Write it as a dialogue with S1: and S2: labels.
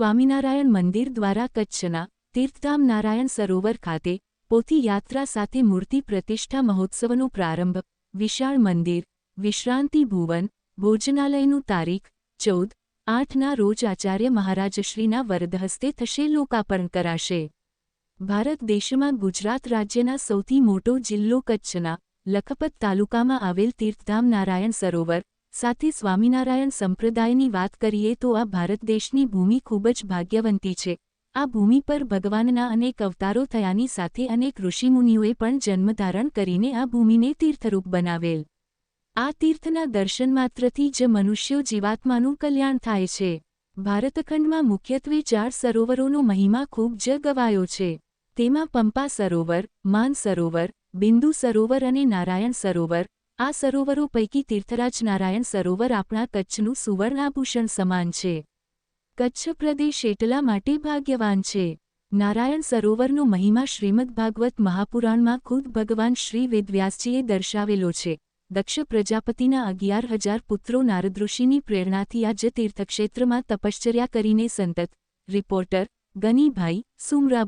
S1: સ્વામિનારાયણ મંદિર દ્વારા કચ્છના તીર્થધામ નારાયણ સરોવર ખાતે પોથી યાત્રા સાથે મૂર્તિ પ્રતિષ્ઠા મહોત્સવનો પ્રારંભ, વિશાળ મંદિર, વિશ્રાંતિ ભુવન, ભોજનાલયનું તારીખ, ચૌદ, આઠના રોજ આચાર્ય મહારાજશ્રીના વરદહસ્તે થશે લોકાર્પણ કરાશે. ભારત દેશમાં ગુજરાત રાજ્યના સૌથી મોટો જિલ્લો કચ્છના લખપત તાલુકામાં આવેલ તીર્થધામ નારાયણ સરોવર સાથે સ્વામિનારાયણ સંપ્રદાયની વાત કરીએ તો આ ભારત દેશની ભૂમિ ખૂબ જ ભાગ્યવંતી છે. આ ભૂમિ પર ભગવાનના અનેક અવતારો થયાની સાથે અનેક ઋષિમુનિઓએ પણ જન્મ ધારણ કરીને આ ભૂમિને તીર્થરૂપ બનાવેલ. આ તીર્થના દર્શન માત્રથી જ મનુષ્યો જીવાત્માનું કલ્યાણ થાય છે. ભારતખંડમાં મુખ્યત્વે ચાર સરોવરોનો મહિમા ખૂબ જ ગવાયો છે. તેમાં પંપા સરોવર, માન સરોવર, બિંદુ સરોવર અને નારાયણ સરોવર આ સરોવરો પૈકી તીર્થરાજ નારાયણ સરોવર આપણા કચ્છનું સુવર્ણાભૂષણ સમાન છે. કચ્છ પ્રદેશ એટલા માટે ભાગ્યવાન છે. નારાયણ સરોવરનો મહિમા શ્રીમદ ભાગવત મહાપુરાણમાં ખુદ ભગવાન શ્રી વેદવ્યાસજીએ દર્શાવેલો છે. દક્ષ પ્રજાપતિના અગિયાર હજાર પુત્રો નારદૃષિની પ્રેરણાથી આ જ તીર્થક્ષેત્રમાં તપશ્ચર્યા કરીને સંતત, રિપોર્ટર, ગનીભાઈ સુમરા